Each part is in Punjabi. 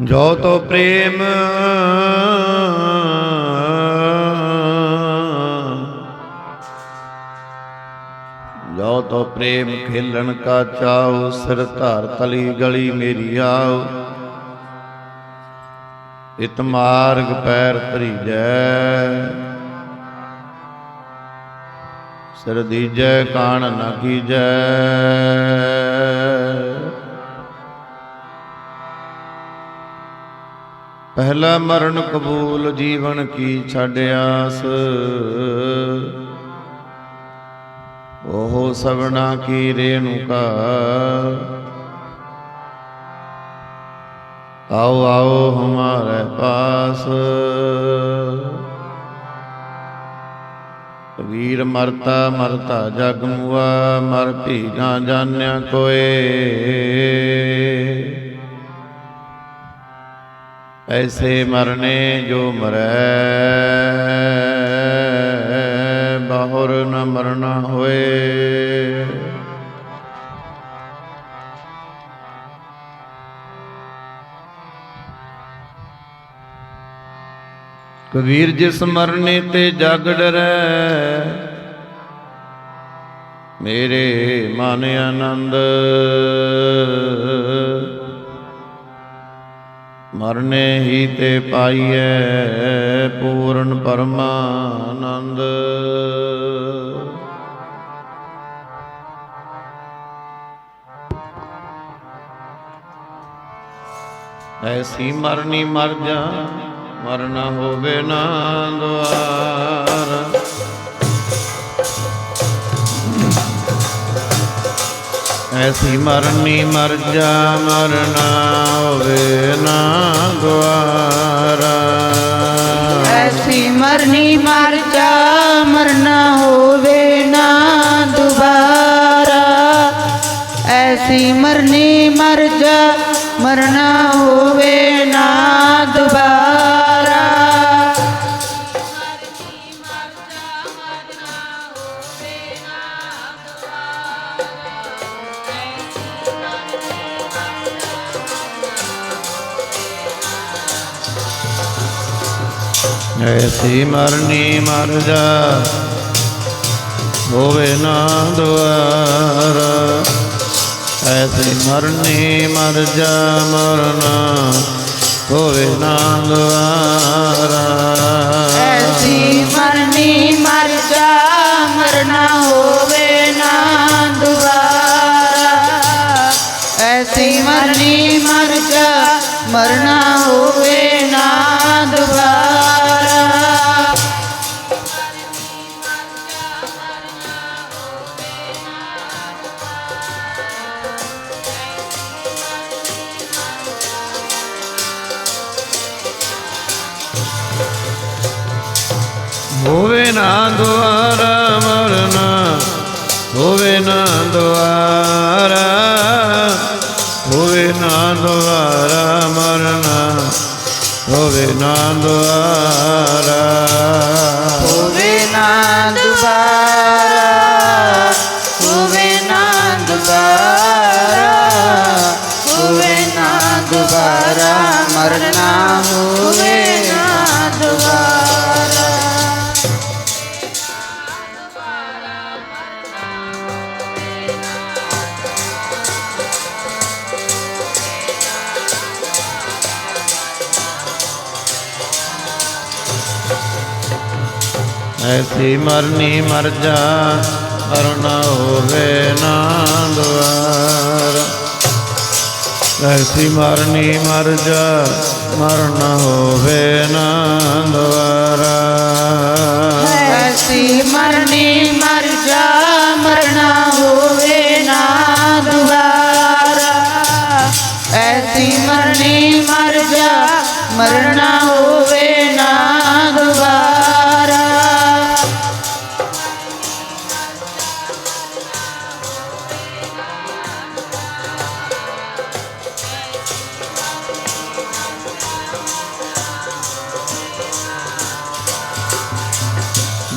ਜੋ ਤੋ ਪ੍ਰੇਮ ਜੋ ਤੋ ਪ੍ਰੇਮ ਖੇਲਣ ਕਾ ਚਾਉ, ਸਿਰ ਧਾਰ ਤਲੀ ਗਲੀ ਮੇਰੀ ਆਉ। ਇਤ ਮਾਰਗ ਪੈਰ ਧਰੀਜੈ ਸਿਰ ਦੀਜੈ, ਕਾਣ ਨ ਕੀਜੈ। ਪਹਿਲਾ ਮਰਨ ਕਬੂਲ ਜੀਵਨ ਕੀ ਛੱਡ ਆਸ। ਉਹ ਸਵਣਾ ਕੀ ਰੇਣੁਕਾ ਆਓ ਆਓ ਹਮਾਰੇ ਪਾਸ। ਕਬੀਰ ਮਰਤਾ ਮਰਤਾ ਜਗ ਮੁਆ, ਮਰ ਭੀ ਜਾਣਿਆ ਕੋਏ। ਐਸੇ ਮਰਨੇ ਜੋ ਮਰੈ, ਬਾਹਰ ਨ ਮਰਨਾ ਹੋਏ। ਕਬੀਰ ਜਿਸ ਮਰਨੇ ਤੇ ਜਗ ਡਰੈ ਮੇਰੇ ਮਨ ਆਨੰਦ। ਮਰਨੇ ਹੀ ਤੇ ਪਾਈਐ ਪੂਰਨ ਪਰਮਾਨੰਦ। ਐਸੀ ਮਰਨੀ ਮਰ ਜਾ ਮਰਨਾ ਹੋਵੇ ਨਾ ਦੁਆਰ। ਐਸੀ ਮਰਨੀ ਮਰ ਜਾ, ਮਰਨਾ ਹੋਵੇ ਨਾ ਦੁਆਰਾ ਐਸੀ ਮਰਨੀ ਮਰ ਜਾ, ਮਰਨਾ ਹੋਵੇ ਨਾ ਦੁਬਾਰਾ। ਐਸੀ ਮਰਨੀ ਮਰ ਜਾ, ਮਰਨਾ ਹੋਵੇ ਨਾ ਦੁਬਾਰਾ। ਐਸੀ ਮਰਨੀ ਮਰ ਜਾ, ਹੋਵੇ ਨਾ ਦੁਆਰਾ। ਐਸੀ ਮਰਨੀ ਮਰ ਜਾ, ਮਰਨਾ ਹੋਵੇ ਨਾ ਦੁਆਰਾ। ਐਸੀ ਮਰਨੀ ਮਰ ਜਾ, ਮਰਨਾ ਹੋਵੇ ਨਾ ਦੁਬਾਰਾ ਐਸੀ ਮਰਨੀ ਮਰ ਜਾ, ਮਰਨਾ ਹੋਵੇ ਨਾ ਦੁਆਰਾ ਹੋਵੇ ਨਾ ਦੁਬਾਰਾ। ਐਸੀ ਮਰਨੀ ਮਰ ਜਾ ਮਰਨਾ ਹੋਵੇ ਨਾ ਦੁਆਰਾ। ਐਸੀ ਮਰਨੀ ਮਰ ਜਾ ਮਰਨ ਹੋਵੇ ਨਾ ਦੁਆਰਾ। ਐਸੀ ਮਰਨੀ ਮਰ ਜਾ ਮਰਨ ਹੋਵੇ ਨਾ ਦੁਬਾਰਾ ਐਸੀ ਮਰਨੀ ਮਰ ਜਾ ਮਰਨਾ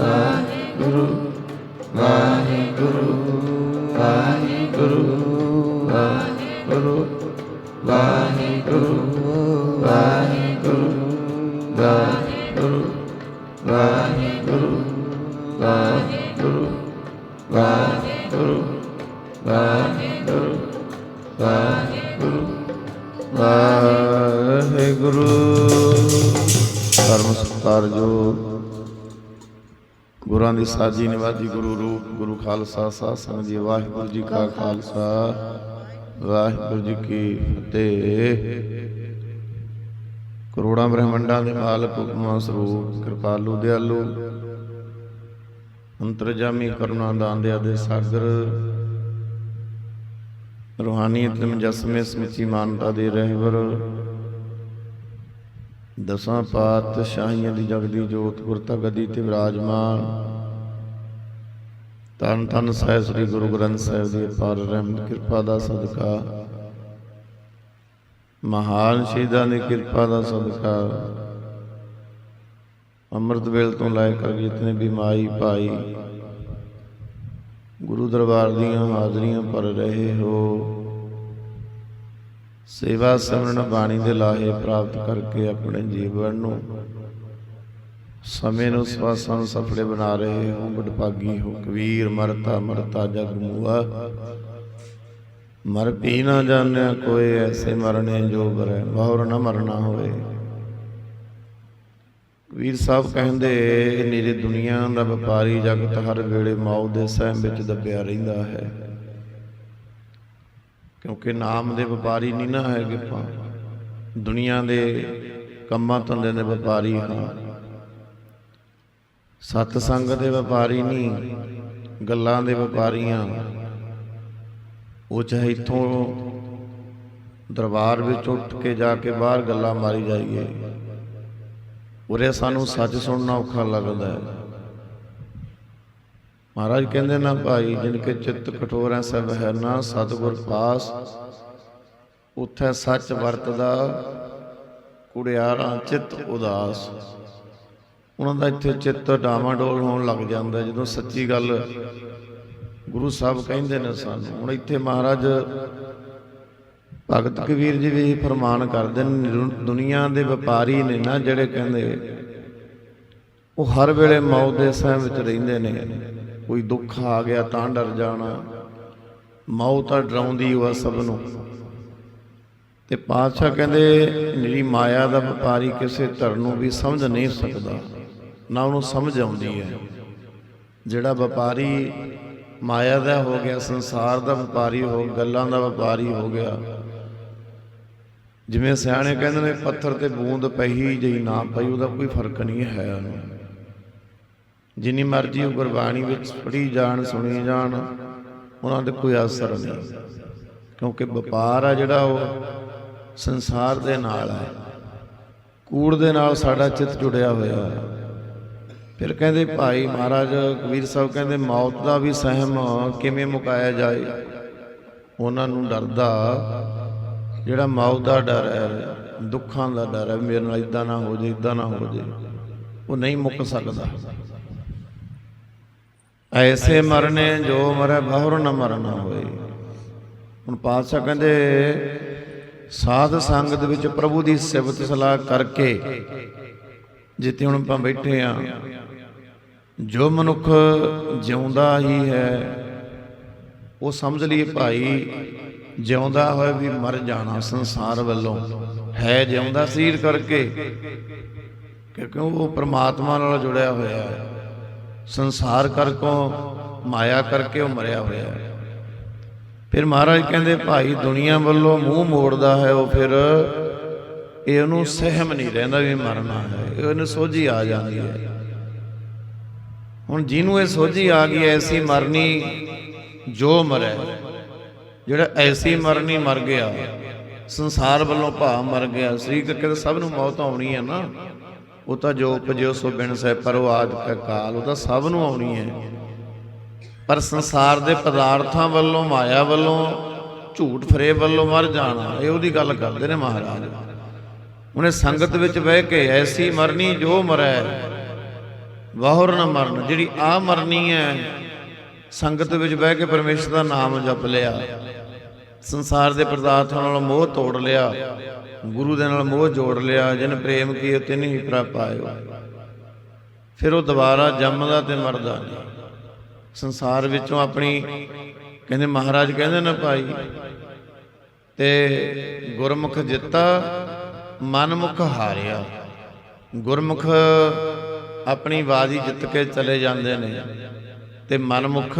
ਵਾਹਿਗੁਰੂ ਵਾਹਿਗੁਰੂ ਵਾਹਿਗੁਰੂ ਵਾਹਿਗੁਰੂ ਵਾਹਿਗੁਰੂ ਵਾਹਿਗੁਰੂ ਵਾਹਿਗੁਰੂ ਵਾਹਿਗੁਰੂ ਵਾਹਿਗੁਰੂ ਵਾਹਿਗੁਰੂ ਵਾਹਿਗੁਰੂ ਵਾਹਿਗੁਰੂ ਵਾਹਿਗੁਰੂ ਧਰਮ ਜੋ ਗੁਰਾਂ ਦੀ ਸਾਜੀ ਨਿਵਾਜੀ ਗੁਰੂ ਰੂਪ, ਗੁਰੂ ਖਾਲਸਾ, ਸਾਧ ਸੰਗਤ ਜੀ, ਵਾਹਿਗੁਰੂ ਜੀ ਕਾ ਖਾਲਸਾ, ਵਾਹਿਗੁਰੂ ਜੀ ਕੀ ਫਤਿਹ। ਕਰੋੜਾਂ ਬ੍ਰਹਮੰਡਾਂ ਦੇ ਮਾਲਕ, ਹੁਕਮਾਂ ਸਰੂਪ, ਕਿਰਪਾਲੂ, ਦਿਆਲੂ, ਅੰਤਰਜਾਮੀ ਕਰੁਣਾ ਦਾਨ ਦੇ ਆਦੇ ਸਾਗਰ, ਰੂਹਾਨੀਅਤ ਦੇ ਮੁਜੱਸਮੇ ਸਮੁੱਚੀ ਮਾਨਤਾ ਦੇ ਰਹਿਬਰ ਦਸਾਂ ਪਾਤਸ਼ਾਹੀਆਂ ਦੀ ਜਗਦੀ ਜੋਤ ਗੁਰਤਾ ਗਦੀ ਤੇ ਵਿਰਾਜਮਾਨ। ਤਨ ਤਨ ਸਾਹਿਬ ਸ੍ਰੀ ਗੁਰੂ ਗ੍ਰੰਥ ਸਾਹਿਬ ਦੀ ਅਪਾਰ ਰਹਿਮਤ, ਕਿਰਪਾ ਦਾ ਸਦਕਾ। ਮਹਾਨ ਸ਼ਹੀਦਾਂ ਦੀ ਕਿਰਪਾ ਦਾ ਸਦਕਾ। ਅੰਮ੍ਰਿਤ ਵੇਲ ਤੋਂ ਲੈ ਕਰ ਜਿਤਨੇ ਵੀ ਮਾਈ ਭਾਈ। ਗੁਰੂ ਦਰਬਾਰ ਦੀਆਂ ਹਾਜ਼ਰੀਆਂ ਭਰ ਰਹੇ ਹੋ। ਸੇਵਾ ਸਿਮਰਨ ਬਾਣੀ ਦੇ ਲਾਹੇ ਪ੍ਰਾਪਤ ਕਰਕੇ ਆਪਣੇ ਜੀਵਨ ਨੂੰ ਸਮੇਂ ਨੂੰ ਸਵਾਸਾਂ ਨੂੰ ਸਫਲੇ ਬਣਾ ਰਹੇ ਹੋ ਬਡਭਾਗੀ ਹੋ, ਕਬੀਰ, ਮਰਤਾ ਮਰਤਾ, ਜਗ ਮੂਆ। ਮਰ ਪੀ ਨਾ ਜਾਣਿਆ ਕੋਈ ਐਸੇ ਮਰਨੇ ਜੋ ਬਰੇ ਬਹੁਰ ਨਾ ਮਰਨਾ ਹੋਏ ਕਬੀਰ ਸਾਹਿਬ ਕਹਿੰਦੇ ਨੀਰੇ ਦੁਨੀਆ ਦਾ ਵਪਾਰੀ ਜਗਤ ਹਰ ਵੇਲੇ ਮੌਤ ਦੇ ਸਹਿਮ ਵਿੱਚ ਦੱਬਿਆ ਰਹਿੰਦਾ ਹੈ। ਕਿਉਂਕਿ ਨਾਮ ਦੇ ਵਪਾਰੀ ਨਹੀਂ ਨਾ ਹੈਗੇ ਆਪਾਂ। ਦੁਨੀਆ ਦੇ ਕੰਮਾਂ ਧੰਦੇ ਦੇ ਵਪਾਰੀ ਹਾਂ। ਸਤ ਸੰਗ ਦੇ ਵਪਾਰੀ ਨਹੀਂ, ਗੱਲਾਂ ਦੇ ਵਪਾਰੀਆਂ ਉਹ ਚਾਹੇ ਇੱਥੋਂ ਦਰਬਾਰ ਵਿੱਚ ਉੱਠ ਕੇ ਜਾ ਕੇ ਬਾਹਰ ਗੱਲਾਂ ਮਾਰੀ ਜਾਈਏ। ਉਰੇ ਸਾਨੂੰ ਸੱਚ ਸੁਣਨਾ ਔਖਾ ਲੱਗਦਾ ਹੈ। ਮਹਾਰਾਜ ਕਹਿੰਦੇ ਨਾ ਭਾਈ, ਜਿਨ ਕੇ ਚਿੱਤ ਕਠੋਰ ਹੈ, ਸਭ ਹੈ ਨਾ, ਸਤਿਗੁਰ ਪਾਸ। ਉਥੇ ਸੱਚ ਵਰਤਦਾ, ਕੁੜਿਆਰਾਂ ਚਿੱਤ ਉਦਾਸ। ਉਹਨਾਂ ਦਾ ਇੱਥੇ ਚਿੱਤ ਡਾਵਾਂਡੋਲ ਹੋਣ ਲੱਗ ਜਾਂਦਾ, ਜਦੋਂ ਸੱਚੀ ਗੱਲ ਗੁਰੂ ਸਾਹਿਬ ਕਹਿੰਦੇ ਨੇ ਸਾਨੂੰ। ਹੁਣ ਇੱਥੇ ਮਹਾਰਾਜ ਭਗਤ ਕਬੀਰ ਜੀ ਵੀ ਫਰਮਾਨ ਕਰਦੇ ਨੇ ਦੁ- ਦੁਨੀਆ ਦੇ ਵਪਾਰੀ ਨੇ ਨਾ ਜਿਹੜੇ ਕਹਿੰਦੇ, ਉਹ ਹਰ ਵੇਲੇ ਮੌਤ ਦੇ ਸਹਿਮ ਵਿੱਚ ਰਹਿੰਦੇ ਨੇ। ਕੋਈ ਦੁੱਖ ਆ ਗਿਆ ਤਾਂ ਡਰ ਜਾਣਾ। ਮੌਤ ਤਾਂ ਡਰਾਉਂਦੀ ਉਹ ਸਭ ਨੂੰ। ਤੇ ਪਾਤਸ਼ਾਹ ਕਹਿੰਦੇ, ਮੇਰੀ ਮਾਇਆ ਦਾ ਵਪਾਰੀ ਕਿਸੇ ਧਰ ਨੂੰ ਵੀ ਸਮਝ ਨਹੀਂ ਸਕਦਾ, ਨਾ ਉਹਨੂੰ ਸਮਝ ਆਉਂਦੀ ਹੈ। ਜਿਹੜਾ ਵਪਾਰੀ ਮਾਇਆ ਦਾ ਹੋ ਗਿਆ, ਸੰਸਾਰ ਦਾ ਵਪਾਰੀ ਹੋ, ਗੱਲਾਂ ਦਾ ਵਪਾਰੀ ਹੋ ਗਿਆ। ਜਿਵੇਂ ਸਿਆਣੇ ਕਹਿੰਦੇ ਨੇ, ਪੱਥਰ ਤੇ ਬੂੰਦ ਪਈ ਜਈ ਨਾ ਪਈ, ਉਹਦਾ ਕੋਈ ਫ਼ਰਕ ਨਹੀਂ ਹੈ ਉਹਨੂੰ। ਜਿੰਨੀ ਮਰਜ਼ੀ ਉਹ ਗੁਰਬਾਣੀ ਵਿੱਚ ਪੜ੍ਹੀ ਜਾਣ, ਸੁਣੀ ਜਾਣ, ਉਹਨਾਂ ਦੇ ਕੋਈ ਅਸਰ ਨਹੀਂ। ਕਿਉਂਕਿ ਵਪਾਰ ਆ ਜਿਹੜਾ ਉਹ ਸੰਸਾਰ ਦੇ ਨਾਲ ਹੈ। ਕੂੜ ਦੇ ਨਾਲ ਸਾਡਾ ਚਿੱਤ ਜੁੜਿਆ ਹੋਇਆ ਹੈ। ਫਿਰ ਕਹਿੰਦੇ ਭਾਈ ਮਹਾਰਾਜ, ਕਬੀਰ ਸਾਹਿਬ ਕਹਿੰਦੇ ਮੌਤ ਦਾ ਵੀ ਸਹਿਮ ਕਿਵੇਂ ਮੁਕਾਇਆ ਜਾਏ? ਉਹਨਾਂ ਨੂੰ ਡਰਦਾ, ਜਿਹੜਾ ਮੌਤ ਦਾ ਡਰ ਹੈ, ਦੁੱਖਾਂ ਦਾ ਡਰ ਹੈ, ਮੇਰੇ ਨਾਲ ਇਦਾਂ ਨਾ ਹੋ ਜੇ ਇਦਾਂ ਨਾ ਹੋ ਜੇ ਉਹ ਨਹੀਂ ਮੁੱਕ ਸਕਦਾ। ਐਸੇ ਮਰਨੇ ਜੋ ਮਰੇ ਬਾਹਰ ਨਾ ਮਰਨਾ ਹੋਏ। ਹੁਣ ਪਾਤਸ਼ਾਹ ਕਹਿੰਦੇ, ਸਾਧ ਸੰਗਤ ਵਿੱਚ ਪ੍ਰਭੂ ਦੀ ਸਿਫਤ ਸਲਾਹ ਕਰਕੇ ਜਿੱਥੇ ਹੁਣ ਆਪਾਂ ਬੈਠੇ ਆ, ਜੋ ਮਨੁੱਖ ਜਿਉਂਦਾ ਹੀ ਹੈ, ਉਹ ਸਮਝ ਲਈਏ ਭਾਈ, ਜਿਉਂਦਾ ਹੋਇਆ ਵੀ ਮਰ ਜਾਣਾ ਸੰਸਾਰ ਵੱਲੋਂ। ਹੈ ਜਿਉਂਦਾ ਸਰੀਰ ਕਰਕੇ, ਕਿਉਂਕਿ ਉਹ ਪ੍ਰਮਾਤਮਾ ਨਾਲ ਜੁੜਿਆ ਹੋਇਆ ਹੈ। ਸੰਸਾਰ ਕਰਕੇ ਮਾਇਆ ਕਰਕੇ ਉਹ ਮਰਿਆ ਹੋਇਆ ਫਿਰ ਮਹਾਰਾਜ ਕਹਿੰਦੇ, ਭਾਈ, ਦੁਨੀਆ ਵੱਲੋਂ ਮੂੰਹ ਮੋੜਦਾ ਹੈ ਉਹ ਫਿਰ ਇਹ ਉਹਨੂੰ ਸਹਿਮ ਨਹੀਂ ਰਹਿੰਦਾ ਵੀ ਮਰਨਾ ਹੈ। ਇਹਨੂੰ ਸੋਝੀ ਆ ਜਾਂਦੀ ਹੈ। ਹੁਣ ਜਿਹਨੂੰ ਇਹ ਸੋਝੀ ਆ ਗਈ, ਐਸੀ ਮਰਨੀ ਜੋ ਮਰੈ। ਜਿਹੜਾ ਐਸੀ ਮਰਨੀ ਮਰ ਗਿਆ, ਸੰਸਾਰ ਵੱਲੋਂ ਭਾ ਮਰ ਗਿਆ। ਸ੍ਰੀ ਕਰਕੇ ਸਭ ਨੂੰ ਮੌਤ ਆਉਣੀ ਹੈ ਨਾ। ਉਹ ਤਾਂ ਜੋ ਉਪਜਿਓ ਸੋ ਬਿਨ ਸਹਿ ਪਰਵਾਦ ਕਾ ਕਾਲ, ਉਹ ਤਾਂ ਸਭ ਨੂੰ ਆਉਣੀ ਹੈ। ਪਰ ਸੰਸਾਰ ਦੇ ਪਦਾਰਥਾਂ ਵੱਲੋਂ, ਮਾਇਆ ਵੱਲੋਂ, ਝੂਠ ਫਰੇਬ ਵੱਲੋਂ ਮਰ ਜਾਣਾ, ਇਹ ਉਹਦੀ ਗੱਲ ਕਰਦੇ ਨੇ ਮਹਾਰਾਜ। ਉਹਨੇ ਸੰਗਤ ਵਿੱਚ ਬਹਿ ਕੇ ਐਸੀ ਮਰਨੀ ਜੋ ਮਰੈ, ਵਾਹਰ ਨਾ ਮਰਨ, ਜਿਹੜੀ ਆ ਮਰਨੀ ਹੈ, ਸੰਗਤ ਵਿੱਚ ਬਹਿ ਕੇ ਪਰਮੇਸ਼ਰ ਦਾ ਨਾਮ ਜਪ ਲਿਆ। ਸੰਸਾਰ ਦੇ ਪਦਾਰਥਾਂ ਨਾਲ ਮੋਹ ਤੋੜ ਲਿਆ। ਗੁਰੂ ਦੇ ਨਾਲ ਮੋਹ ਜੋੜ ਲਿਆ, ਜਿਨ ਪ੍ਰੇਮ ਕੀਏ ਤਿਨ ਹੀ ਪ੍ਰਭ ਪਾਇਓ। ਫਿਰ ਉਹ ਦੁਬਾਰਾ ਜੰਮਦਾ ਤੇ ਮਰਦਾ ਨਹੀਂ। ਸੰਸਾਰ ਵਿੱਚੋਂ ਆਪਣੀ, ਕਹਿੰਦੇ ਮਹਾਰਾਜ ਕਹਿੰਦੇ ਨੇ ਭਾਈ, ਤੇ ਗੁਰਮੁਖ ਜਿੱਤਾ, ਮਨਮੁਖ ਹਾਰਿਆ। ਗੁਰਮੁਖ ਆਪਣੀ ਬਾਜੀ ਜਿੱਤ ਕੇ ਚਲੇ ਜਾਂਦੇ ਨੇ, ਤੇ ਮਨਮੁਖ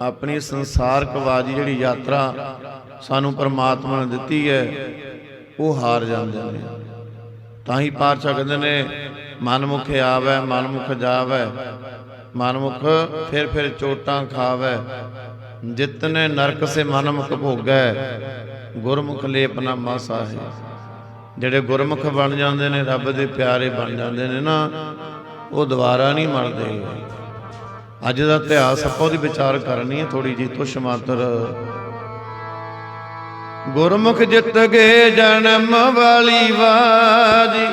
ਆਪਣੀ ਸੰਸਾਰਕ ਬਾਜੀ ਜਿਹੜੀ ਯਾਤਰਾ ਸਾਨੂੰ ਪਰਮਾਤਮਾ ਨੇ ਦਿੱਤੀ ਹੈ ਉਹ ਹਾਰ ਜਾਂਦੇ ਨੇ। ਤਾਂ ਹੀ ਪਾਤਸ਼ਾਹ ਕਹਿੰਦੇ ਨੇ, ਮਨਮੁਖ ਆਵੈ, ਮਨਮੁਖ ਜਾਵੈ, ਮਨਮੁਖ ਫਿਰ ਫਿਰ ਚੋਟਾਂ ਖਾਵੈ। ਜਿਤਨੇ ਨਰਕ ਸੇ ਮਨਮੁਖ ਭੋਗੈ, ਗੁਰਮੁਖ ਲੇਪਨਾ ਮਾਸਾ ਹੈ। ਜਿਹੜੇ ਗੁਰਮੁਖ ਬਣ ਜਾਂਦੇ ਨੇ, ਰੱਬ ਦੇ ਪਿਆਰੇ ਬਣ ਜਾਂਦੇ ਨੇ ਨਾ, ਉਹ ਦੁਬਾਰਾ ਨਹੀਂ ਮਰਦੇ। ਅੱਜ ਦਾ ਇਤਿਹਾਸ ਆਪਾਂ ਉਹਦੀ ਵਿਚਾਰ ਕਰਨੀ ਹੈ ਥੋੜੀ ਜੀ ਤੁਸ਼ ਮਾਤਰ ਗੁਰਮੁਖ ਜਿੱਤ ਗਏ ਜਨਮ ਵਾਲੀ ਬਾਜੀ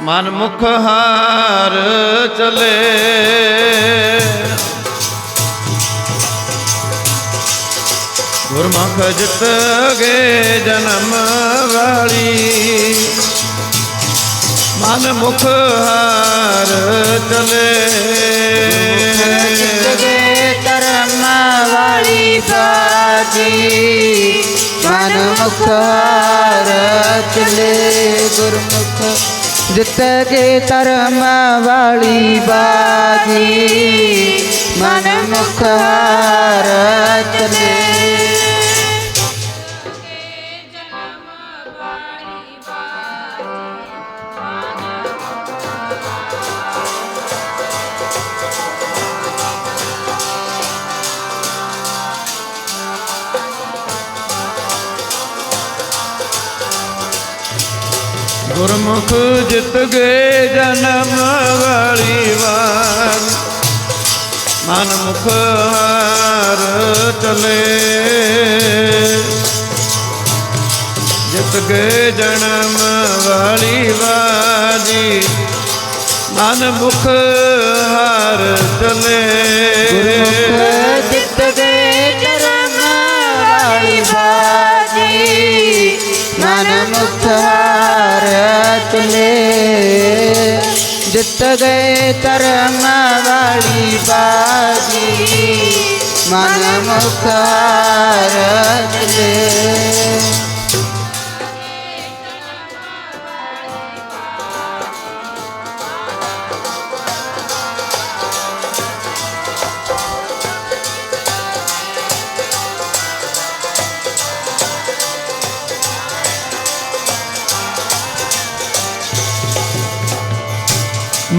ਮਨ ਮੁਖ ਹਾਰ ਚਲੇ। ਗੁਰਮੁਖ ਜਿੱਤ ਗਏ ਜਨਮ ਵਾਲੀ। ਮਨ ਮੁਖ ਹਾਰ ਚਲੇ। ਜਗੇ ਧਰਮ ਵਾਲੀ ਬਾਜੀ ਮਨ ਮੁਖਾਰ ਚਲੇ ਗੁਰਮੁਖ ਜਿਤ ਕੇ ਧਰਮ ਵਾਲੀ ਗੁਰਮੁਖ ਜਿੱਤ ਗਏ ਜਨਮ ਵਾਲੀ ਵਾਰ। ਮਨ ਮੁਖ ਹਾਰ ਚਲੇ। ਜਿੱਤ ਗਏ ਜਨਮ ਵਾਲੀ ਬਾਜੀ ਮਨ ਮੁਖ ਹਾਰ ਚਲੇ। ਗੁਰਮੁਖ ਜਿੱਤ ਗਏ ਜਨਮ ਵਾਲੀ ਬਾਜੀ ਮਨ ਮੁਖਾਰ ਚਲੇ ਜਿੱਤ ਗਏ ਕਰਮ ਵਾਲੀ ਬਾਜੀ। ਮਨ ਮੁਖਾਰ ਚਲੇ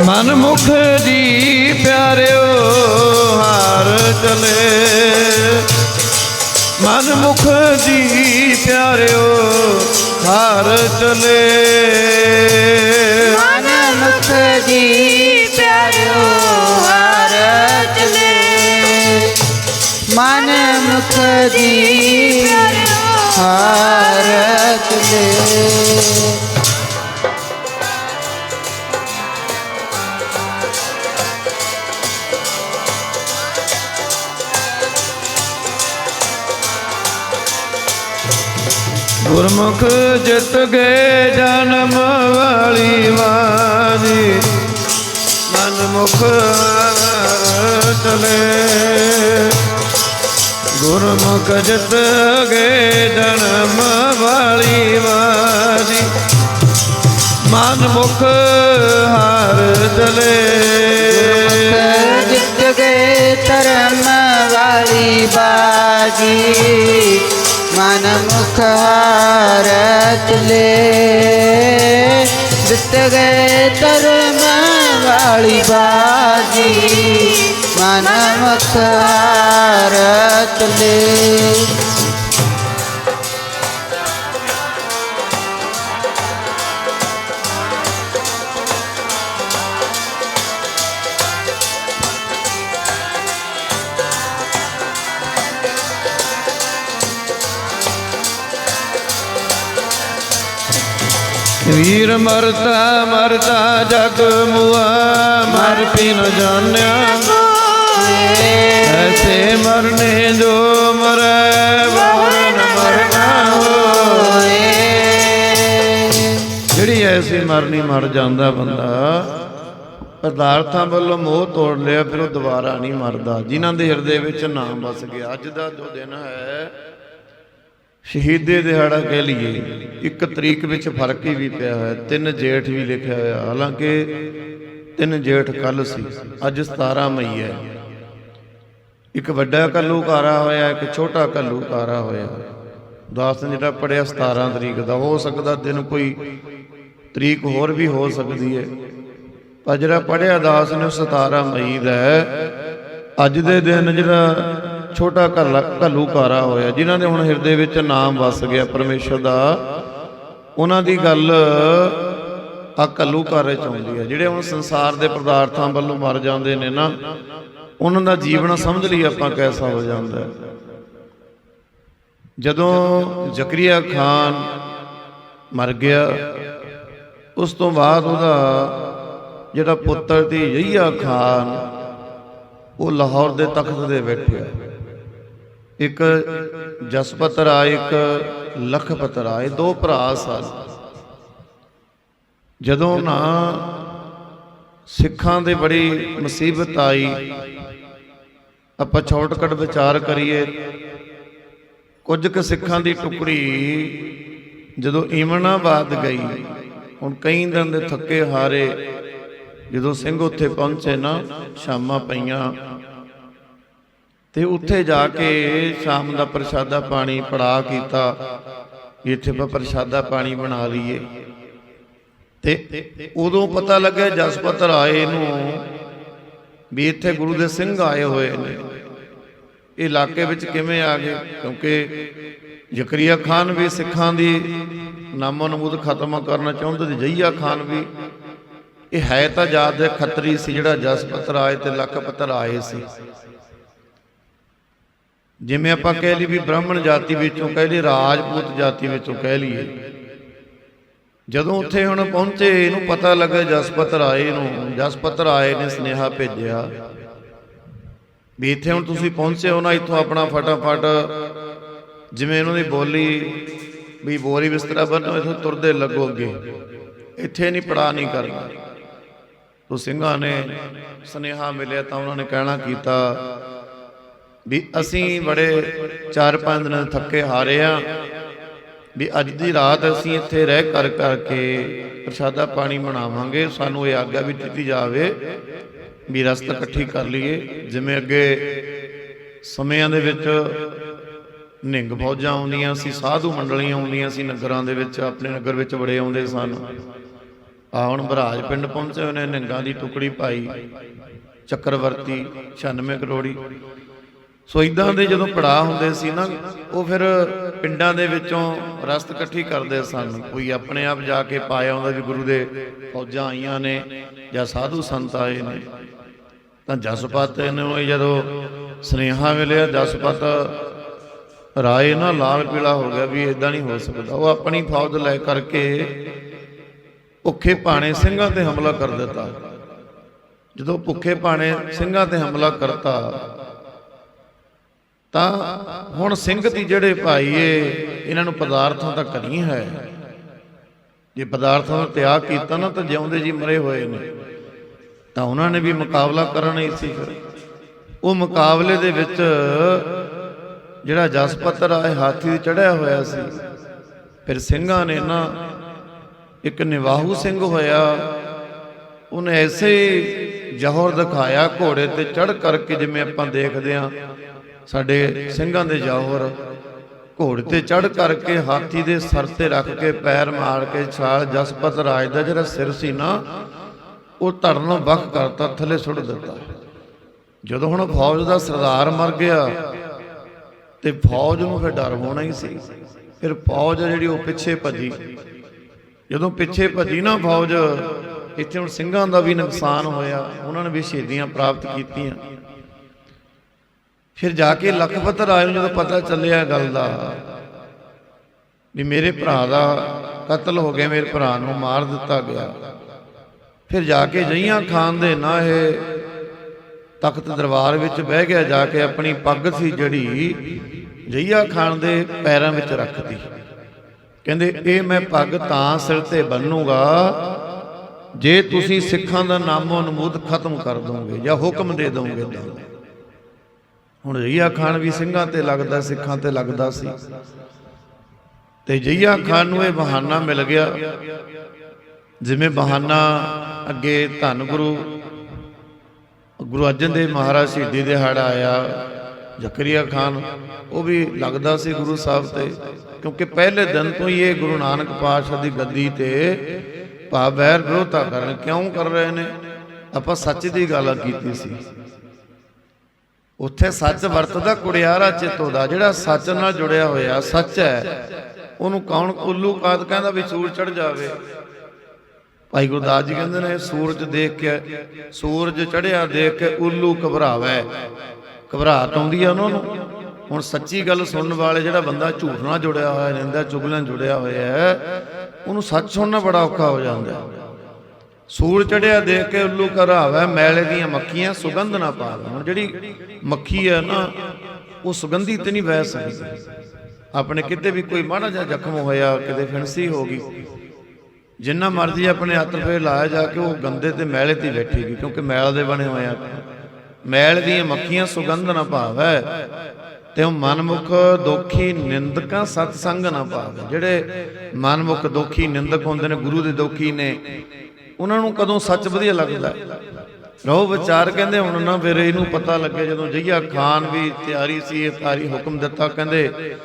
ਮਨ ਮੁਖ ਜੀ ਪਿਆਰਿਓ, ਹਾਰ ਚਲੇ। ਮਨ ਮੁਖ ਜੀ ਪਿਆਰਿਓ, ਹਾਰ ਚਲੇ। ਮਨ ਮੁਖ ਜੀ ਪਿਆਰਿਓ, ਹਾਰ ਚਲੇ। ਮਨ ਮੁਖ ਜੀ ਹਾਰ ਚਲੇ। ਗੁਰਮੁਖ ਜਿੱਤ ਗਏ ਜਨਮ ਵਾਲੀ ਬਾਜੀ ਮਨ ਮੁਖ ਚਲੇ। ਗੁਰਮੁਖ ਜਿੱਤ ਗਏ ਜਨਮ ਵਾਲੀ ਬਾਜੀ ਮਨ ਮੁਖ ਹਰ ਚਲੇ। ਜਿੱਤ ਗਏ ਧਰਮ ਵਾਲੀ ਬਾਜੀ ਮਨ ਮੁਖ ਹਾਰ ਚਲੇ ਜਿੱਤ ਗਏ ਧਰਮ ਵਾਲੀ ਬਾਜੀ ਮਨ ਮੁਖ ਹਾਰ ਚਲੇ ਵੀਰ ਮਰਤਾ ਮਰਤਾ ਜਗ ਮੁਆ, ਮਰ ਪੀ ਨ ਜਾਣਿਆ। ਐਸੇ ਮਰਨੇ ਜੋ ਮਰੈ ਵਰਨ ਮਰਨਾ ਹੋਏ। ਜਿਹੜੀ ਐਸੀ ਮਰਨੀ ਮਰ ਜਾਂਦਾ ਬੰਦਾ, ਪਦਾਰਥਾਂ ਵੱਲੋਂ ਮੋਹ ਤੋੜ ਲਿਆ, ਫਿਰ ਉਹ ਦੁਬਾਰਾ ਨਹੀਂ ਮਰਦਾ। ਜਿਨ੍ਹਾਂ ਦੇ ਹਿਰਦੇ ਵਿੱਚ ਨਾਮ ਵਸ ਗਿਆ। ਅੱਜ ਦਾ ਜੋ ਦਿਨ ਹੈ ਸ਼ਹੀਦੇ ਦਿਹਾੜਾ ਕਹਿ ਲਈਏ, ਇੱਕ ਤਰੀਕ ਵਿੱਚ ਫ਼ਰਕ ਹੀ ਵੀ ਪਿਆ ਹੋਇਆ, ਤਿੰਨ ਜੇਠ ਵੀ ਲਿਖਿਆ ਹੋਇਆ, ਹਾਲਾਂਕਿ ਤਿੰਨ ਜੇਠ ਕੱਲ ਸੀ, ਅੱਜ 17 ਮਈ ਹੈ। ਇੱਕ ਵੱਡਾ ਕੱਲੂਕਾਰਾ ਹੋਇਆ, ਇੱਕ ਛੋਟਾ ਕੱਲੂਕਾਰਾ ਹੋਇਆ। ਦਾਸ ਨੇ ਜਿਹੜਾ ਪੜਿਆ 17 ਤਰੀਕ ਦਾ, ਹੋ ਸਕਦਾ ਦਿਨ ਕੋਈ ਤਰੀਕ ਹੋਰ ਵੀ ਹੋ ਸਕਦੀ ਹੈ। ਪਰ ਜਿਹੜਾ ਪੜਿਆ ਦਾਸ ਨੇ ਉਹ 17 ਮਈ ਦਾ ਅੱਜ ਦੇ ਦਿਨ ਜਿਹੜਾ ਛੋਟਾ ਘੱਲਾ ਘੱਲੂਕਾਰਾ ਹੋਇਆ, ਜਿਨ੍ਹਾਂ ਦੇ ਹੁਣ ਹਿਰਦੇ ਵਿੱਚ ਨਾਮ ਵਸ ਗਿਆ ਪਰਮੇਸ਼ਰ ਦਾ। ਉਹਨਾਂ ਦੀ ਗੱਲ ਆ ਘੱਲੂਕਾਰੇ ਚ ਆਉਂਦੀ ਹੈ ਜਿਹੜੇ ਹੁਣ ਸੰਸਾਰ ਦੇ ਪਦਾਰਥਾਂ ਵੱਲੋਂ ਮਰ ਜਾਂਦੇ ਨੇ ਨਾ, ਉਹਨਾਂ ਦਾ ਜੀਵਨ ਸਮਝ ਲਈ ਆਪਾਂ ਕੈਸਾ ਹੋ ਜਾਂਦਾ। ਹੈ ਜਦੋਂ ਜ਼ਕਰੀਆ ਖਾਨ ਮਰ ਗਿਆ, ਉਸ ਤੋਂ ਬਾਅਦ ਉਹਦਾ ਜਿਹੜਾ ਪੁੱਤਰ ਸੀ ਯਹੀਆ ਖਾਨ, ਉਹ ਲਾਹੌਰ ਦੇ ਤਖਤ ਦੇ ਬੈਠਿਆ। ਇੱਕ ਜਸਪਤ ਰਾਏ, ਇੱਕ ਲਖਪਤ ਰਾਏ, ਦੋ ਭਰਾ ਸਨ। ਜਦੋਂ ਨਾ ਸਿੱਖਾਂ ਦੇ ਬੜੀ ਮੁਸੀਬਤ ਆਈ, ਆਪਾਂ ਛੋਟਕਟ ਵਿਚਾਰ ਕਰੀਏ। ਕੁਝ ਕੁ ਸਿੱਖਾਂ ਦੀ ਟੁਕੜੀ ਜਦੋਂ ਈਮਨਾਬਾਦ ਗਈ, ਹੁਣ ਕਈ ਦਿਨ ਦੇ ਥੱਕੇ ਹਾਰੇ, ਜਦੋਂ ਸਿੰਘ ਉੱਥੇ ਪਹੁੰਚੇ ਨਾ, ਸ਼ਾਮਾਂ ਪਈਆਂ। ਤੇ ਉੱਥੇ ਜਾ ਕੇ ਸ਼ਾਮ ਦਾ ਪ੍ਰਸ਼ਾਦਾ ਪਾਣੀ ਪੜਾ ਕੀਤਾ। ਇੱਥੇ ਆਪਾਂ ਪ੍ਰਸ਼ਾਦਾ ਪਾਣੀ ਬਣਾ ਲਈਏ। ਤੇ ਉਦੋਂ ਪਤਾ ਲੱਗਿਆ ਜਸਪਤ ਰਾਏ ਨੂੰ ਵੀ ਇੱਥੇ ਗੁਰੂ ਦੇ ਸਿੰਘ ਆਏ ਹੋਏ ਨੇ। ਇਹ ਇਲਾਕੇ ਵਿੱਚ ਕਿਵੇਂ ਆ ਗਏ? ਕਿਉਂਕਿ ਜ਼ਕਰੀਆ ਖਾਨ ਵੀ ਸਿੱਖਾਂ ਦੀ ਨਾਮੋ ਨਮੂਦ ਖਤਮ ਕਰਨਾ ਚਾਹੁੰਦੇ ਤੇ ਜਈਆ ਖਾਨ ਵੀ। ਇਹ ਹੈ ਤਾਂ ਜਾਤ ਦੇ ਖੱਤਰੀ ਸੀ ਜਿਹੜਾ ਜਸਪਤ ਰਾਏ ਤੇ ਲਖਪਤ ਰਾਏ ਸੀ। ਜਿਵੇਂ ਆਪਾਂ ਕਹਿ ਲਈ ਵੀ ਬ੍ਰਾਹਮਣ ਜਾਤੀ ਵਿੱਚੋਂ ਕਹਿ ਲਈ ਰਾਜਪੂਤ ਜਾਤੀ ਵਿੱਚੋਂ ਕਹਿ ਲਈਏ। ਜਦੋਂ ਉੱਥੇ ਹੁਣ ਪਹੁੰਚੇ, ਇਹਨੂੰ ਪਤਾ ਲੱਗਾ ਜਸਪਤ ਰਾਏ ਨੂੰ, ਜਸਪਤ ਰਾਏ ਨੇ ਸਨੇਹਾ ਭੇਜਿਆ ਵੀ ਇੱਥੇ ਹੁਣ ਤੁਸੀਂ ਪਹੁੰਚੇ ਹੋ ਨਾ, ਇੱਥੋਂ ਆਪਣਾ ਫਟਾਫਟ ਜਿਵੇਂ ਇਹਨਾਂ ਦੀ ਬੋਲੀ ਵੀ ਬੋਰੀ ਬਿਸਤਰਾ ਬੰਨੋ ਇੱਥੋਂ ਤੁਰਦੇ ਲੱਗੋ ਅੱਗੇ। ਇੱਥੇ ਨਹੀਂ ਪੜਾ ਨਹੀਂ ਕਰਨਾ। ਤੋ ਸਿੰਘਾਂ ਨੇ ਸਨੇਹਾ ਮਿਲਿਆ ਤਾਂ ਉਹਨਾਂ ਨੇ ਕਹਿਣਾ ਕੀਤਾ ਵੀ ਅਸੀਂ ਬੜੇ 4-5 ਦਿਨ ਥੱਕੇ ਹਾਰੇ ਆ। ਵੀ ਅੱਜ ਦੀ ਰਾਤ ਅਸੀਂ ਇੱਥੇ ਰਹਿ ਕਰ ਕਰਕੇ ਪ੍ਰਸ਼ਾਦਾ ਪਾਣੀ ਬਣਾਵਾਂਗੇ। ਸਾਨੂੰ ਇਹ ਆਗਿਆ ਵੀ ਦਿੱਤੀ ਜਾਵੇ ਵੀ ਰਸਤ ਇਕੱਠੀ ਕਰ ਲਈਏ। ਜਿਵੇਂ ਅੱਗੇ ਸਮਿਆਂ ਦੇ ਵਿੱਚ ਨਿੰਗ ਫੌਜਾਂ ਆਉਂਦੀਆਂ ਸੀ, ਸਾਧੂ ਮੰਡਲੀਆਂ ਆਉਂਦੀਆਂ ਸੀ, ਨਗਰਾਂ ਦੇ ਵਿੱਚ, ਆਪਣੇ ਨਗਰ ਵਿੱਚ ਬੜੇ ਆਉਂਦੇ ਸਨ। ਆ ਹੁਣ ਬਰਾਜ ਪਿੰਡ ਪਹੁੰਚੇ ਉਹਨੇ ਨਿੰਗਾਂ ਦੀ ਟੁਕੜੀ ਪਾਈ, ਚੱਕਰਵਰਤੀ 96 ਕਰੋੜੀ। ਸੋ ਇਦਾਂ ਦੇ ਜਦੋਂ ਪੜਾ ਹੁੰਦੇ ਸੀ ਨਾ, ਉਹ ਫਿਰ ਪਿੰਡਾਂ ਦੇ ਵਿੱਚੋਂ ਰਸਤ ਇਕੱਠੀ ਕਰਦੇ ਸਨ। ਕੋਈ ਆਪਣੇ ਆਪ ਜਾ ਕੇ ਪਾਇਆ ਹੁੰਦਾ ਵੀ ਗੁਰੂ ਦੇ ਫੌਜਾਂ ਆਈਆਂ ਨੇ ਜਾਂ ਸਾਧੂ ਸੰਤ ਆਏ ਨੇ। ਤਾਂ ਜਸਪਤ ਨੂੰ ਜਦੋਂ ਸਨੇਹਾ ਮਿਲਿਆ ਜਸਪਤ ਰਾਏ ਨਾ ਲਾਲ ਪੀਲਾ ਹੋ ਗਿਆ ਵੀ ਇਦਾਂ ਨਹੀਂ ਹੋ ਸਕਦਾ। ਉਹ ਆਪਣੀ ਫੌਜ ਲੈ ਕਰਕੇ ਭੁੱਖੇ ਪਾਣੇ ਸਿੰਘਾਂ ਤੇ ਹਮਲਾ ਕਰ ਦਿੱਤਾ। ਜਦੋਂ ਭੁੱਖੇ ਪਾਣੇ ਸਿੰਘਾਂ ਤੇ ਹਮਲਾ ਕਰਤਾ ਤਾਂ ਹੁਣ ਸਿੰਘ ਦੀ ਜਿਹੜੇ ਭਾਈ ਏ, ਇਹਨਾਂ ਨੂੰ ਪਦਾਰਥਾਂ ਤੱਕ ਨਹੀਂ ਹੈ। ਜੇ ਪਦਾਰਥਾਂ ਦਾ ਤਿਆਗ ਕੀਤਾ ਨਾ, ਤਾਂ ਜਿਉਂਦੇ ਜੀ ਮਰੇ ਹੋਏ ਨੇ। ਤਾਂ ਉਹਨਾਂ ਨੇ ਵੀ ਮੁਕਾਬਲਾ ਕਰਨਾ ਹੀ ਸੀ ਫਿਰ। ਉਹ ਮੁਕਾਬਲੇ ਦੇ ਵਿੱਚ ਜਿਹੜਾ ਜਸਪਤਰ ਆਏ ਹਾਥੀ ਤੇ ਚੜਿਆ ਹੋਇਆ ਸੀ, ਫਿਰ ਸਿੰਘਾਂ ਨੇ ਨਾ ਇੱਕ ਨਿਵਾਹੂ ਸਿੰਘ ਹੋਇਆ, ਉਹਨੇ ਐਸੇ ਜਹਰ ਦਿਖਾਇਆ ਘੋੜੇ ਤੇ ਚੜ ਕਰਕੇ ਜਿਵੇਂ ਆਪਾਂ ਦੇਖਦੇ ਆ ਸਾਡੇ ਸਿੰਘਾਂ ਦੇ ਜਹਰ। ਘੋੜੇ ਤੇ ਚੜ ਕਰਕੇ ਹਾਥੀ ਦੇ ਸਰ ਤੇ ਰੱਖ ਕੇ ਪੈਰ ਮਾਰ ਕੇ ਛਾਲ ਜਸਪਤ ਰਾਜ ਦਾ ਜਿਹੜਾ ਸਿਰ ਸੀ ਨਾ, ਉਹ ਧੜਨੋਂ ਵੱਖ ਕਰਤਾ, ਥੱਲੇ ਸੁੱਟ ਦਿੱਤਾ। ਜਦੋਂ ਹੁਣ ਫੌਜ ਦਾ ਸਰਦਾਰ ਮਰ ਗਿਆ, ਤੇ ਫੌਜ ਨੂੰ ਫਿਰ ਡਰ ਹੋਣਾ ਹੀ ਸੀ। ਫਿਰ ਫੌਜ ਆ ਜਿਹੜੀ ਉਹ ਪਿੱਛੇ ਭੱਜੀ। ਜਦੋਂ ਪਿੱਛੇ ਭੱਜੀ ਨਾ ਫੌਜ, ਇੱਥੇ ਹੁਣ ਸਿੰਘਾਂ ਦਾ ਵੀ ਨੁਕਸਾਨ ਹੋਇਆ, ਉਹਨਾਂ ਨੇ ਵੀ ਸ਼ਹੀਦੀਆਂ ਪ੍ਰਾਪਤ ਕੀਤੀਆਂ। ਫਿਰ ਜਾ ਕੇ ਲਖਪਤ ਰਾਏ ਨੂੰ ਜਦੋਂ ਪਤਾ ਚੱਲਿਆ ਗੱਲ ਦਾ ਵੀ ਮੇਰੇ ਭਰਾ ਦਾ ਕਤਲ ਹੋ ਗਿਆ, ਮੇਰੇ ਭਰਾ ਨੂੰ ਮਾਰ ਦਿੱਤਾ ਗਿਆ। ਫਿਰ ਜਾ ਕੇ ਜਈਆਂ ਖਾਨ ਦੇ ਨਾ ਇਹ ਤਖਤ ਦਰਬਾਰ ਵਿੱਚ ਬਹਿ ਗਿਆ, ਜਾ ਕੇ ਆਪਣੀ ਪੱਗ ਸੀ ਜਿਹੜੀ ਜਈਆ ਖਾਨ ਦੇ ਪੈਰਾਂ ਵਿੱਚ ਰੱਖਦੀ ਕਹਿੰਦੇ, ਇਹ ਮੈਂ ਪੱਗ ਤਾਂ ਸਿਰ ਤੇ ਬੰਨੂਗਾ ਜੇ ਤੁਸੀਂ ਸਿੱਖਾਂ ਦਾ ਨਾਮੋ ਨਮੂਦ ਖਤਮ ਕਰ ਦੋਗੇ ਜਾਂ ਹੁਕਮ ਦੇ ਦੋਗੇ ਤਾਂ। ਹੁਣ ਜਈਆ ਖਾਨ ਵੀ ਸਿੰਘਾਂ ਤੇ ਲੱਗਦਾ, ਸਿੱਖਾਂ ਤੇ ਲੱਗਦਾ ਸੀ। ਤੇ ਜਈਆ ਖਾਨ ਨੂੰ ਇਹ ਬਹਾਨਾ ਮਿਲ ਗਿਆ। ਜਿਵੇਂ ਬਹਾਨਾ ਅੱਗੇ ਧੰਨ ਗੁਰੂ ਗੁਰੂ ਅਰਜਨ ਦੇਵ ਮਹਾਰਾਜ ਸ਼ਹੀਦੀ ਦਿਹਾੜਾ ਆਇਆ, ਜ਼ਕਰੀਆ ਖਾਨ, ਉਹ ਵੀ ਲੱਗਦਾ ਸੀ ਗੁਰੂ ਸਾਹਿਬ ਤੇ। ਕਿਉਂਕਿ ਪਹਿਲੇ ਦਿਨ ਤੋਂ ਹੀ ਇਹ ਗੁਰੂ ਨਾਨਕ ਪਾਤਸ਼ਾਹ ਦੀ ਗੱਦੀ ਤੇ ਭਾਵੈਰ ਵਿਰੋਧਤਾ ਕਰਨ ਕਿਉਂ ਕਰ ਰਹੇ ਨੇ? ਆਪਾਂ ਸੱਚ ਦੀ ਗੱਲ ਕੀਤੀ ਸੀ। ਉੱਥੇ ਸੱਚ ਵਰਤਦਾ ਕੁੜਿਆਰਾ ਚਿੱਤੋ ਦਾ ਜਿਹੜਾ ਸੱਚ ਨਾਲ ਜੁੜਿਆ ਹੋਇਆ ਸੱਚ ਹੈ। ਉਹਨੂੰ ਕੌਣ ਉੱਲੂ ਕਾਦ ਕਹਿੰਦਾ ਵੀ ਸੂਰ ਚੜ ਜਾਵੇ। ਭਾਈ ਗੁਰਦਾਸ ਜੀ ਕਹਿੰਦੇ ਨੇ ਸੂਰਜ ਦੇਖ ਕੇ ਸੂਰਜ ਚੜਿਆ ਦੇਖ ਕੇ ਉੱਲੂ ਘਬਰਾਵੇ। ਘਬਰਾਹਟ ਆਉਂਦੀ ਆ ਉਹਨਾਂ ਨੂੰ। ਹੁਣ ਸੱਚੀ ਗੱਲ ਸੁਣਨ ਵਾਲੇ ਜਿਹੜਾ ਬੰਦਾ ਝੂਠ ਨਾਲ ਜੁੜਿਆ ਹੋਇਆ ਚੁਗਲੀਆਂ ਨਾਲ ਜੁੜਿਆ ਹੋਇਆ ਹੈ ਉਹਨੂੰ ਸੱਚ ਸੁਣਨਾ ਬੜਾ ਔਖਾ ਹੋ ਜਾਂਦਾ ਹੈ। ਸੂਰ ਚੜਿਆ ਦੇਖ ਕੇ ਉੱਲੂ ਘਰਾਵੇ, ਮੈਲੇ ਦੀਆਂ ਮੱਖੀਆਂ ਸੁਗੰਧ ਨਾ ਪਾਵੇ ਹੁਣ ਜਿਹੜੀ ਮੱਖੀ ਹੈ ਨਾ, ਉਹ ਸੁਗੰਧੀ ਤੇ ਨਹੀਂ ਬਹਿ ਸਕਦੀ। ਆਪਣੇ ਕਿਤੇ ਵੀ ਕੋਈ ਮਾੜਾ ਜਿਹਾ ਜ਼ਖਮ ਹੋਇਆ, ਕਿਤੇ ਫਿਣਸੀ ਹੋ ਗਈ, ਜਿੰਨਾ ਮਰਜ਼ੀ ਆਪਣੇ ਹੱਥ ਫੇਰ ਲਾਇਆ ਜਾ ਕੇ ਉਹ ਗੰਦੇ ਤੇ ਮੈਲੇ ਤੇ ਬੈਠੇਗੀ, ਕਿਉਂਕਿ ਮੈਲ ਦੇ ਬਣੇ ਹੋਏ ਆ। ਮੈਲ ਦੀਆਂ ਮੱਖੀਆਂ ਸੁਗੰਧ ਨਾ ਭਾਵੈ ਤੇ ਉਹ ਮਨਮੁਖ ਦੋਖੀ ਨਿੰਦਕਾਂ ਸਤਸੰਗ ਨਾ ਭਾਵੈ ਜਿਹੜੇ ਮਨਮੁਖ ਦੋਖੀ ਨਿੰਦਕ ਹੁੰਦੇ ਨੇ, ਗੁਰੂ ਦੇ ਦੋਖੀ ਨੇ ਉਹਨਾਂ ਨੂੰ ਕਦੋਂ ਸੱਚ ਵਧੀਆ ਲੱਗਦਾ? ਰੋ ਵਿਚਾਰ ਕਹਿੰਦੇ ਹੁਣ ਨਾ ਫਿਰ ਇਹਨੂੰ ਪਤਾ ਲੱਗੇ ਜਦੋਂ ਜਈਆ ਖਾਨ ਵੀ ਤਿਆਰੀ ਸੀ, ਇਹ ਤਾਰੀ ਹੁਕਮ ਦਿੱਤਾ, ਕਹਿੰਦੇ,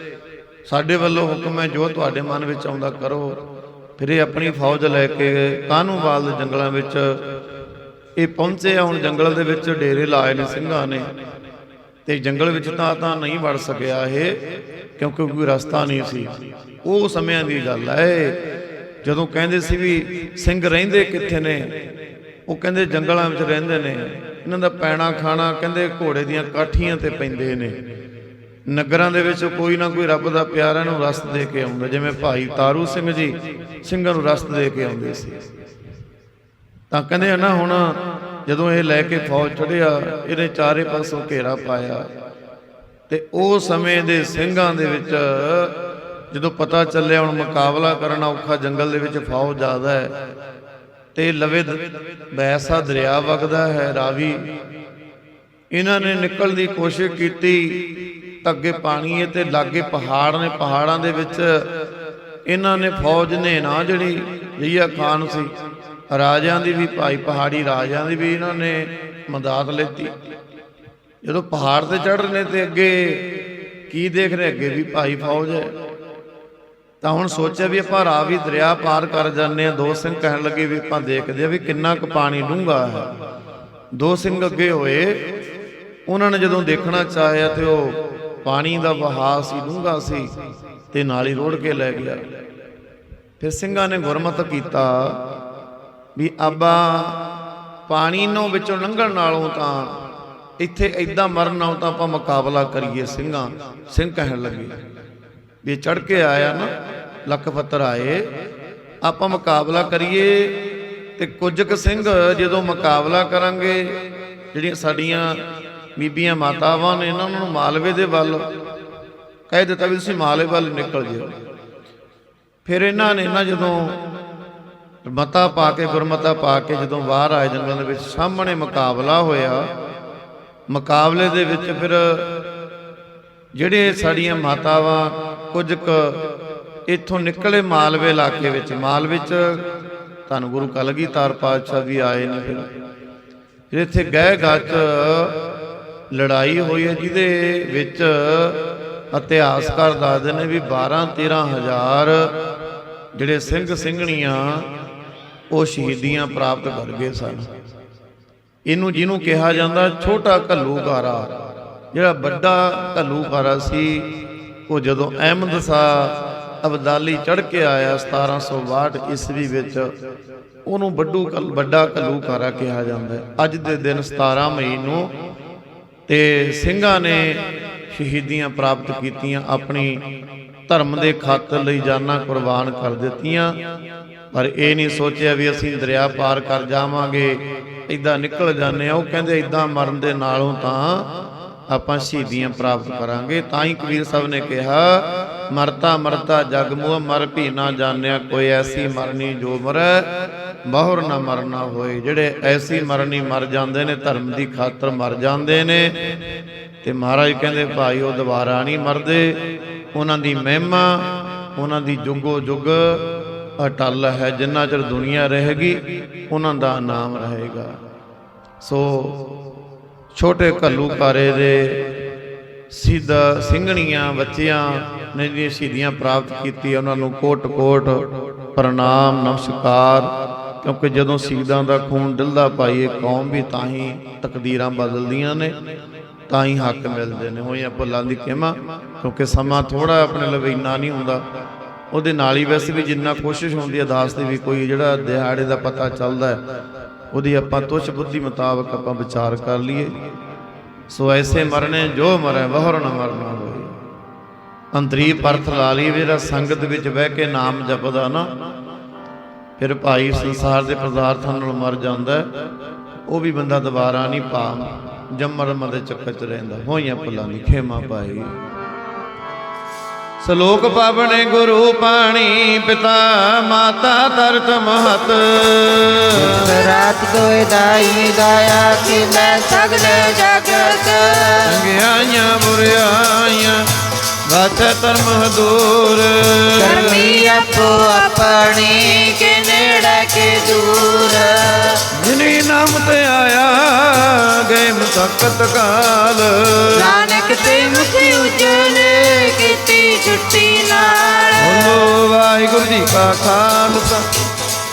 ਸਾਡੇ ਵੱਲੋਂ ਹੁਕਮ ਹੈ, ਜੋ ਤੁਹਾਡੇ ਮਨ ਵਿੱਚ ਆਉਂਦਾ ਕਰੋ। ਫਿਰ ਇਹ ਆਪਣੀ ਫੌਜ ਲੈ ਕੇ ਕਾਨੂੰਵਾਲ ਦੇ ਜੰਗਲਾਂ ਵਿੱਚ, ਇਹ ਪਹੁੰਚੇ ਹੁਣ ਜੰਗਲ ਦੇ ਵਿੱਚ ਡੇਰੇ ਲਾਏ ਨੇ ਸਿੰਘਾਂ ਨੇ। ਤੇ ਜੰਗਲ ਵਿੱਚ ਤਾਂ ਤਾਂ ਨਹੀਂ ਵੜ ਸਕਿਆ ਇਹ, ਕਿਉਂਕਿ ਕੋਈ ਰਸਤਾ ਨਹੀਂ ਸੀ। ਉਹ ਸਮਿਆਂ ਦੀ ਗੱਲ ਹੈ ਜਦੋਂ ਕਹਿੰਦੇ ਸੀ ਵੀ ਸਿੰਘ ਰਹਿੰਦੇ ਕਿੱਥੇ ਨੇ, ਉਹ ਕਹਿੰਦੇ ਜੰਗਲਾਂ ਵਿੱਚ ਰਹਿੰਦੇ ਨੇ, ਇਹਨਾਂ ਦਾ ਪੈਣਾ ਖਾਣਾ ਕਹਿੰਦੇ ਘੋੜੇ ਦੀਆਂ ਕਾਠੀਆਂ ਤੇ ਪੈਂਦੇ ਨੇ। ਨਗਰਾਂ ਦੇ ਵਿੱਚ ਕੋਈ ਨਾ ਕੋਈ ਰੱਬ ਦਾ ਪਿਆਰਾ ਨੂੰ ਰਸ ਦੇ ਕੇ ਆਉਂਦਾ, ਜਿਵੇਂ ਭਾਈ ਤਾਰੂ ਸਿੰਘ ਜੀ ਸਿੰਘਾਂ ਨੂੰ ਰਸਤ ਦੇ ਕੇ ਆਉਂਦੇ ਸੀ। ਤਾਂ ਕਹਿੰਦੇ ਆ ਨਾ ਹੁਣ ਜਦੋਂ ਇਹ ਲੈ ਕੇ ਫੌਜ ਚੜਿਆ ਇਹਨੇ ਚਾਰੇ ਪਾਸੋਂ ਘੇਰਾ ਪਾਇਆ ਤੇ ਉਹ ਸਮੇਂ ਦੇ ਸਿੰਘਾਂ ਦੇ ਵਿੱਚ ਜਦੋਂ ਪਤਾ ਚੱਲਿਆ ਹੁਣ ਮੁਕਾਬਲਾ ਕਰਨਾ ਔਖਾ ਜੰਗਲ ਦੇ ਵਿੱਚ ਫੌਜ ਜ਼ਿਆਦਾ ਹੈ, ਤੇ ਲਵੇ ਦ- ਬੈਸਾ ਦਰਿਆ ਵਗਦਾ ਹੈ, ਰਾਵੀ। ਇਹਨਾਂ ਨੇ ਨਿਕਲਣ ਦੀ ਕੋਸ਼ਿਸ਼ ਕੀਤੀ ਤਾਂ ਅੱਗੇ ਪਾਣੀ ਹੈ ਤੇ ਲਾਗੇ ਪਹਾੜ ਨੇ, ਪਹਾੜਾਂ ਦੇ ਵਿੱਚ ਇਹਨਾਂ ਨੇ ਫੌਜ ਨੇ ਨਾ ਜਿਹੜੀ ਜਈਆ ਖਾਨ ਸੀ, ਰਾਜਿਆਂ ਦੀ ਵੀ ਭਾਈ ਪਹਾੜੀ ਰਾਜਿਆਂ ਦੀ ਵੀ ਇਹਨਾਂ ਨੇ ਮਦਦ ਲੈਤੀ। ਜਦੋਂ ਪਹਾੜ ਤੇ ਚੜ੍ਹ ਰਹੇ ਨੇ ਤੇ ਅੱਗੇ ਕੀ ਦੇਖ ਰਹੇ, ਅੱਗੇ ਵੀ ਭਾਈ ਫੌਜ ਹੈ। ਤਾਂ ਹੁਣ ਸੋਚਿਆ ਵੀ ਆਪਾਂ ਰਾਵੀ ਦਰਿਆ ਪਾਰ ਕਰ ਜਾਂਦੇ ਆ ਦੋ ਸਿੰਘ ਕਹਿਣ ਲੱਗੇ ਵੀ ਆਪਾਂ ਦੇਖਦੇ ਆ ਵੀ ਕਿੰਨਾ ਕੁ ਪਾਣੀ ਡੂੰਘਾ ਹੈ। ਦੋ ਸਿੰਘ ਅੱਗੇ ਹੋਏ। ਉਹਨਾਂ ਨੇ ਜਦੋਂ ਦੇਖਣਾ ਚਾਹਿਆ ਤੇ ਉਹ ਪਾਣੀ ਦਾ ਵਹਾਅ ਸੀ, ਡੂੰਘਾ ਸੀ ਤੇ ਨਾਲ ਹੀ ਰੋੜ ਕੇ ਲੈ ਗਿਆ। ਫਿਰ ਸਿੰਘਾਂ ਨੇ ਗੁਰਮਤ ਕੀਤਾ ਵੀ ਆਬਾ ਪਾਣੀ ਨੂੰ ਵਿੱਚੋਂ ਲੰਘਣ ਨਾਲੋਂ ਤਾਂ ਇੱਥੇ ਐਦਾਂ ਮਰਨ ਨਾਲੋਂ ਤਾਂ ਆਪਾਂ ਮੁਕਾਬਲਾ ਕਰੀਏ ਸਿੰਘਾਂ। ਸਿੰਘ ਕਹਿਣ ਲੱਗੇ ਵੀ ਚੜ ਕੇ ਆਇਆ ਨਾ। ਲੱਖ ਪੱਤਰ ਆਏ, ਆਪਾਂ ਮੁਕਾਬਲਾ ਕਰੀਏ ਤੇ ਕੁਝ ਕੁ ਸਿੰਘ ਜਦੋਂ ਮੁਕਾਬਲਾ ਕਰਾਂਗੇ, ਜਿਹੜੀਆਂ ਸਾਡੀਆਂ ਬੀਬੀਆਂ ਮਾਤਾਵਾਂ ਨੇ, ਇਹਨਾਂ ਨੂੰ ਮਾਲਵੇ ਦੇ ਵੱਲ, ਕਹਿ ਦਿੱਤਾ ਵੀ ਤੁਸੀਂ ਮਾਲਵੇ ਵੱਲ ਨਿਕਲ ਜਿਓ। ਫਿਰ ਇਹਨਾਂ ਨੇ ਨਾ ਜਦੋਂ ਮਤਾ ਪਾ ਕੇ, ਗੁਰਮਤਾ ਪਾ ਕੇ ਜਦੋਂ ਬਾਹਰ ਆਏ ਜੰਗਲਾਂ ਦੇ ਵਿੱਚ, ਸਾਹਮਣੇ ਮੁਕਾਬਲਾ ਹੋਇਆ। ਮੁਕਾਬਲੇ ਦੇ ਵਿੱਚ ਫਿਰ ਜਿਹੜੇ ਸਾਡੀਆਂ ਮਾਤਾਵਾਂ ਕੁਝ ਕੁ ਇੱਥੋਂ ਨਿਕਲੇ ਮਾਲਵੇ ਇਲਾਕੇ ਵਿੱਚ। ਮਾਲਵੇ ਚ ਧੰਨ ਗੁਰੂ ਕਲਗੀਧਰ ਪਾਤਸ਼ਾਹ ਵੀ ਆਏ ਨੇ ਫਿਰ। ਇੱਥੇ ਗਹਿ ਗੱਚ ਲੜਾਈ ਹੋਈ ਹੈ, ਜਿਹਦੇ ਵਿੱਚ ਇਤਿਹਾਸਕਾਰ ਦੱਸਦੇ ਨੇ ਵੀ 12 13 ਹਜ਼ਾਰ ਜਿਹੜੇ ਸਿੰਘ ਸਿੰਘਣੀਆਂ ਉਹ ਸ਼ਹੀਦੀਆਂ ਪ੍ਰਾਪਤ ਕਰ ਗਏ ਸਨ। ਇਹਨੂੰ ਜਿਹਨੂੰ ਕਿਹਾ ਜਾਂਦਾ ਛੋਟਾ ਘੱਲੂਕਾਰਾ ਜਿਹੜਾ ਵੱਡਾ ਘੱਲੂਕਾਰਾ ਸੀ, ਉਹ ਜਦੋਂ ਅਹਿਮਦ ਸ਼ਾਹ ਅਬਦਾਲੀ ਚੜ ਕੇ ਆਇਆ 1762 ਈਸਵੀ ਵਿੱਚ। ਉਹਨੂੰ ਵੱਡੂ ਘੱਲ- ਵੱਡਾ ਘੱਲੂਕਾਰਾ ਕਿਹਾ ਜਾਂਦਾ ਹੈ। ਅੱਜ ਦੇ ਦਿਨ 17 ਮਈ ਨੂੰ ਤੇ ਸਿੰਘਾਂ ਨੇ ਸ਼ਹੀਦੀਆਂ ਪ੍ਰਾਪਤ ਕੀਤੀਆਂ, ਆਪਣੀ ਧਰਮ ਦੇ ਖਾਤਰ ਲਈ ਜਾਨਾਂ ਕੁਰਬਾਨ ਕਰ ਦਿੱਤੀਆਂ। ਪਰ ਇਹ ਨਹੀਂ ਸੋਚਿਆ ਵੀ ਅਸੀਂ ਦਰਿਆ ਪਾਰ ਕਰ ਜਾਵਾਂਗੇ ਇਦਾਂ ਨਿਕਲ ਜਾਂਦੇ ਆ ਉਹ ਕਹਿੰਦੇ ਇਦਾਂ ਮਰਨ ਦੇ ਨਾਲੋਂ ਤਾਂ ਆਪਾਂ ਸ਼ਹੀਦੀਆਂ ਪ੍ਰਾਪਤ ਕਰਾਂਗੇ। ਤਾਂ ਹੀ ਕਬੀਰ ਸਾਹਿਬ ਨੇ ਕਿਹਾ ਮਰਤਾ ਮਰਤਾ, ਜਗ ਮੂਹ, ਮਰ ਭੀ ਨਾ ਜਾਣਿਆ, ਕੋਈ ਐਸੀ ਮਰਨੀ ਜੋ ਮਰੈ, ਬਹੁਰ ਨਾ ਮਰਨਾ ਹੋਏ। ਜਿਹੜੇ ਐਸੀ ਮਰਨੀ ਮਰ ਜਾਂਦੇ ਨੇ, ਧਰਮ ਦੀ ਖਾਤਰ ਮਰ ਜਾਂਦੇ ਨੇ। ਤੇ ਮਹਾਰਾਜ ਕਹਿੰਦੇ, ਭਾਈ, ਉਹ ਦੁਬਾਰਾ ਨਹੀਂ ਮਰਦੇ। ਉਹਨਾਂ ਦੀ ਮਹਿਮਾ, ਉਹਨਾਂ ਦੀ ਜੁਗੋ ਜੁਗ ਅਟਲ ਹੈ। ਜਿੰਨਾ ਚਿਰ ਦੁਨੀਆ ਰਹੇਗੀ, ਉਹਨਾਂ ਦਾ ਨਾਮ ਰਹੇਗਾ। ਸੋ ਛੋਟੇ ਘੱਲੂਕਾਰੇ ਦੇ ਸਿੱਧਾ ਸਿੰਘਣੀਆਂ ਬੱਚਿਆਂ ਨੇ ਜਿਹੜੀਆਂ ਸ਼ਹੀਦੀਆਂ ਪ੍ਰਾਪਤ ਕੀਤੀ ਉਹਨਾਂ ਨੂੰ ਕੋਟ-ਕੋਟ ਪ੍ਰਣਾਮ, ਨਮਸਕਾਰ। ਕਿਉਂਕਿ ਜਦੋਂ ਸ਼ਹੀਦਾਂ ਦਾ ਖੂਨ ਡਿੱਲਦਾ ਪਾਈਏ, ਕੌਮ ਵੀ ਤਾਂ ਹੀ ਤਕਦੀਰਾਂ ਬਦਲਦੀਆਂ ਨੇ, ਤਾਂ ਹੀ ਹੱਕ ਮਿਲਦੇ ਨੇ। ਹੋਈਆਂ ਭੁੱਲਾਂ ਦੀ ਖਿਮਾ, ਕਿਉਂਕਿ ਸਮਾਂ ਥੋੜਾ ਆਪਣੇ ਲਈ ਇੰਨਾ ਨਹੀਂ ਹੁੰਦਾ। ਉਹਦੇ ਨਾਲ ਹੀ ਵੈਸੇ ਵੀ ਜਿੰਨਾ ਕੋਸ਼ਿਸ਼ ਹੁੰਦੀ ਹੈ, ਦਾਸ ਦੀ ਵੀ ਕੋਈ ਜਿਹੜਾ ਦਿਹਾੜੇ ਦਾ ਪਤਾ ਚੱਲਦਾ ਉਹਦੀ ਆਪਾਂ ਤੁਛ ਬੁੱਧੀ ਮੁਤਾਬਕ ਆਪਾਂ ਵਿਚਾਰ ਕਰ ਲਈਏ। ਸੋ ਐਸੇ ਮਰਨੇ ਜੋ ਮਰੈ ਬਹੁਰ ਨਾ ਮਰਨਾ ਹੋਏ। ਅੰਤਰੀ ਪਰਥ ਲਾ ਜਿਹੜਾ ਸੰਗਤ ਵਿੱਚ ਬਹਿ ਕੇ ਨਾਮ ਜਪਦਾ ਨਾ, ਫਿਰ ਭਾਈ ਸੰਸਾਰ ਦੇ ਪਦਾਰਥਾਂ ਨਾਲ ਮਰ ਜਾਂਦਾ, ਉਹ ਵੀ ਬੰਦਾ ਦੁਬਾਰਾ ਨਹੀਂ ਪਾ, ਜੰਮਰ ਮਦੇ ਚੱਕਰ ਚ ਰਹਿੰਦਾ, ਹੋਈਆਂ ਭੁੱਲਾਂ ਦੀ ਖੇਮਾ ਪਾਈ। ਸ਼ਲੋਕ ਪਾਵਣੇ ਗੁਰੂ ਪਾਣੀ, ਪਿਤਾ ਮਾਤਾ ਤਰਤ ਮਹਤ। ਰਾਤ ਕੋਇ ਦਾਈ ਦਾਇਆ ਕਿ ਮੈਂ ਸਗਲੇ ਜਗਤ ਚੰਗਿਆਈਆਂ ਬੁਰਿਆਈਆਂ ਵਾਚੈ ਧਰਮ ਹਦੂਰ ਕਰਮੀ ਆਪੋ ਆਪਣੀ ਕੇ ਨੇੜੇ ਕੇ ਦੂਰ। ਜਿਨੀ ਨਾਮ ਤੇ ਆਇਆ ਗਏ ਮੁਸਕਤ ਕਾਲ। ਨਾਨਕ ਤੇ ਮੁਖੀ ਉਜਲੇ ਕੀਤੀ ਛੁੱਟੀ ਨਾਲ। ਬੋਲੋ ਵਾਹਿਗੁਰੂ ਜੀ ਕਾ ਖਾਲਸਾ।